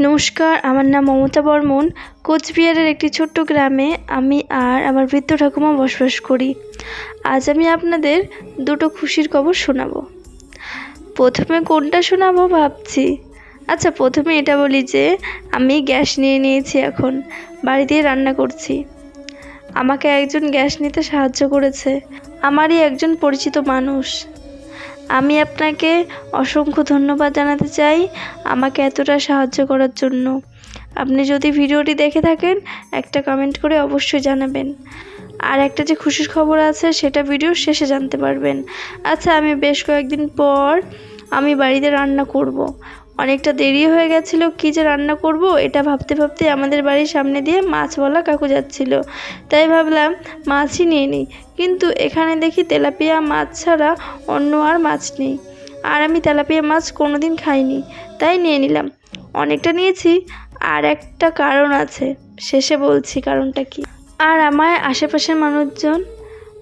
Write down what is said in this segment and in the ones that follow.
নমস্কার, আমার নাম মমতা বর্মন। কোচবিহারের একটি ছোট্ট গ্রামে আমি আর আমার বৃদ্ধ ঠাকুমা বসবাস করি। আজ আমি আপনাদের দুটো খুশির খবর শোনাবো। প্রথমে কোনটা শোনাবো ভাবছি। আচ্ছা প্রথমে এটা বলি যে, আমি গ্যাস নিয়ে নিয়েছি এখন, বাড়িতে রান্না করছি। আমাকে একজন গ্যাস নিতে সাহায্য করেছে। আমারই একজন পরিচিত মানুষ। আমি আপনাকে অসংখ্য ধন্যবাদ জানাতে চাই আমাকে এতটা সাহায্য করার জন্য। আপনি যদি ভিডিওটি দেখে থাকেন, একটা কমেন্ট করে অবশ্যই জানাবেন। আর একটা যে খুশির খবর আছে, সেটা ভিডিও শেষে জানতে পারবেন। আচ্ছা আমি বেশ কয়েকদিন পর আমি বাড়িতে রান্না করব। অনেকটা দেরি হয়ে গেছিল, কী যে রান্না করব, এটা ভাবতে ভাবতে আমাদের বাড়ির সামনে দিয়ে মাছওয়ালা কাকু যাচ্ছিল। তাই ভাবলাম মাছই নিয়ে নিই, কিন্তু এখানে দেখি তেলাপিয়া মাছ ছাড়া অন্য আর মাছ নেই। আর আমি তেলাপিয়া মাছ কোনো দিন খাইনি, তাই নিয়ে নিলাম। অনেকটা নিয়েছি, আর একটা কারণ আছে, শেষে বলছি কারণটা কি। আর আমায় আশেপাশের মানুষজন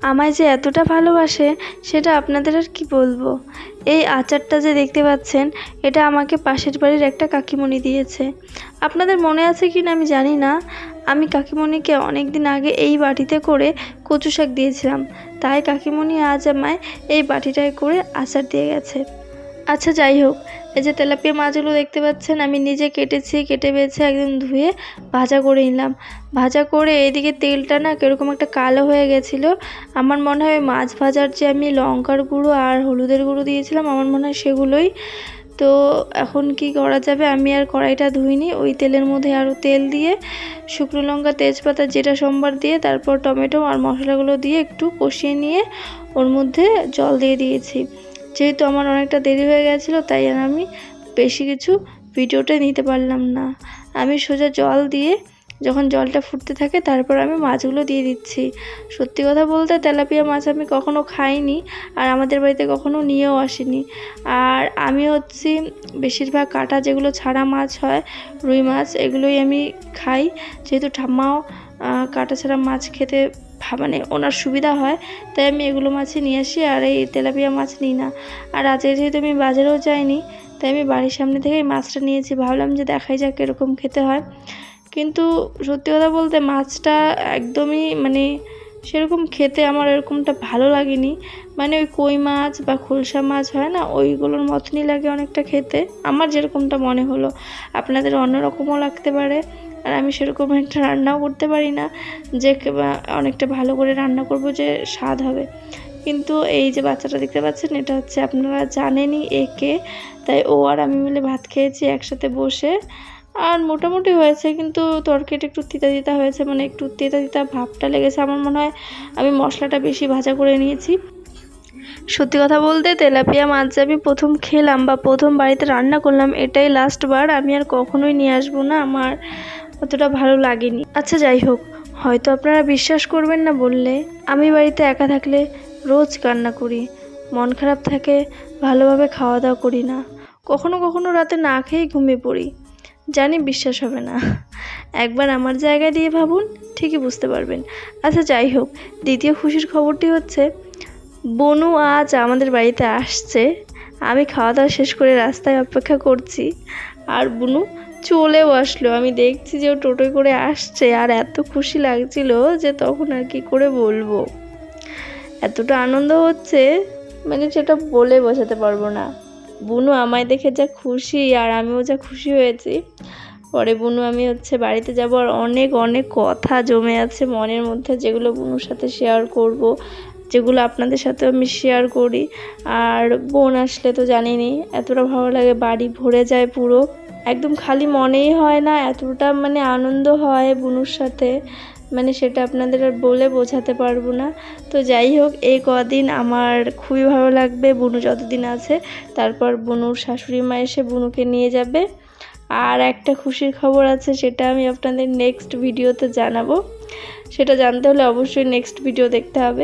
আমায় যে এতটা ভালোবাসে, সেটা আপনাদের আর কি বলব? এই আচারটা যে দেখতে পাচ্ছেন, এটা আমাকে পাশের বাড়ির একটা কাকিমণি দিয়েছে। আপনাদের মনে আছে কি না আমি জানি না। আমি কাকিমণিকে অনেক দিন আগে এই বাটিতে করে কচু শাক দিয়েছিলাম। তাই কাকিমণি আজ আমায় এই বাটিটায় করে আচার দিয়ে গেছে। আচ্ছা যাই হোক। এই যে তেলাপিয়া মাছগুলো দেখতে পাচ্ছেন, আমি নিজে কেটেছি, কেটে বেছে একদম ধুয়ে ভাজা করে নিলাম। ভাজা করে এদিকে তেলটা না কীরকম একটা কালো হয়ে গেছিল। আমার মনে হয় মাছ ভাজার যে আমি লঙ্কার গুঁড়ো আর হলুদের গুঁড়ো দিয়েছিলাম, আমার মনে হয় সেগুলোই। তো এখন কি করা যাবে? আমি আর কড়াইটা ধুইনি, ওই তেলের মধ্যে আরও তেল দিয়ে, শুকনো লঙ্কা, তেজপাতা যেটা সোমবার দিয়ে, তারপর টমেটো আর মশলাগুলো দিয়ে একটু কষিয়ে নিয়ে ওর মধ্যে জল দিয়ে দিয়েছি। যেহেতু আমার অনেকটা দেরি হয়ে গেছিল, তাই আর আমি বেশি কিছু ভিডিওটা নিতে পারলাম না। আমি সোজা জল দিয়ে যখন জলটা ফুটতে থাকে, তারপর আমি মাছগুলো দিয়ে দিচ্ছি। সত্যি কথা বলতে তেলাপিয়া মাছ আমি কখনো খাইনি আর আমাদের বাড়িতে কখনো নিয়েও আসিনি। আর আমি হচ্ছি বেশিরভাগ কাটা যেগুলো ছাড়া মাছ হয়, রুই মাছ, এগুলোই আমি খাই। যেহেতু ঠাম্মাও কাটা ছাড়া মাছ খেতে মানে ওনার সুবিধা হয়, তাই আমি এগুলো মাছই নিয়ে আসি আর এই তেলাপিয়া মাছ নিই না। আর আজকে যেহেতু আমি বাজারেও যাইনি, তাই আমি বাড়ির সামনে থেকেই মাছটা নিয়েছি, ভাবলাম যে দেখাই যাক এরকম খেতে হয়। কিন্তু সত্যি কথা বলতে মাছটা একদমই মানে সেরকম খেতে আমার এরকমটা ভালো লাগেনি। মানে ওই কই মাছ বা খোলসা মাছ হয় না, ওইগুলোর মতনই লাগে অনেকটা খেতে। আমার যেরকমটা মনে হলো, আপনাদের অন্যরকমও লাগতে পারে। আর আমি সেরকম একটা রান্নাও করতে পারি না, যে অনেকটা ভালো করে রান্না করব যে স্বাদ হবে। কিন্তু এই যে বাচ্চাটা দেখতে পাচ্ছেন, এটা হচ্ছে আপনারা জানেনই একে তাই ও আর আমি মিলে ভাত খেয়েছি একসাথে বসে। আর মোটামুটি হয়েছে, কিন্তু তরকারিটা একটু তিতা তিতা হয়েছে মানে একটু তিতা তিতা ভাবটা লেগেছে। আমার মনে হয় আমি মশলাটা বেশি ভাজা করে নিয়েছি। সত্যি কথা বলতে তেলাপিয়া মাছ আমি প্রথম খেলাম বা প্রথম বাড়িতে রান্না করলাম, এটাই লাস্ট বার। আমি আর কখনোই নিয়ে আসব না, আমার অতটা ভালো লাগেনি। আচ্ছা যাই হোক, হয়তো আপনারা বিশ্বাস করবেন না বললে, আমি বাড়িতে একা থাকলে রোজ কান্না করি, মন খারাপ থাকে, ভালোভাবে খাওয়া দাওয়া করি না। কখনো কখনো রাতে না খেয়েই ঘুমিয়ে পড়ি। জানি বিশ্বাস হবে না। একবার আমার জায়গায় দিয়ে ভাবুন, ঠিকই বুঝতে পারবেন। আচ্ছা যাই হোক, দ্বিতীয় খুশির খবরটি হচ্ছে, বনু আজ আমাদের বাড়িতে আসছে। আমি খাওয়া দাওয়া শেষ করে রাস্তায় অপেক্ষা করছি। আর বুনু চলেও আসলো। আমি দেখছি যে ও টোটোয় করে আসছে আর এত খুশি লাগছিল যে তখন আর কি করে বলব। এতটা আনন্দ হচ্ছে মানে সেটা বলে বোঝাতে পারব না। বুনু আমায় দেখে যা খুশি আর আমিও যা খুশি হয়েছি। পরে বুনু, আমি হচ্ছে বাড়িতে যাব আর অনেক অনেক কথা জমে আছে মনের মধ্যে যেগুলো বুনুর সাথে শেয়ার করব, যেগুলো আপনাদের সাথে আমি শেয়ার করি। আর বোন আসলে তো জানিনি, এতটা ভালো লাগে বাড়ি ভরে যায় পুরো। একদম খালি মনেই হয় না, এতটা মানে আনন্দ হয় বুনুর সাথে। মানে সেটা আপনাদের আর বলে বোঝাতে পারব না। তো যাই হোক, এই কদিন আমার খুবই ভালো লাগবে। বুনু যতদিন আছে, তারপর বুনুর শাশুড়ি মা এসে বুনুকে নিয়ে যাবে। আর একটা খুশির খবর আছে, সেটা আমি আপনাদের নেক্সট ভিডিওতে জানাব। সেটা জানতে হলে অবশ্যই নেক্সট ভিডিও দেখতে হবে।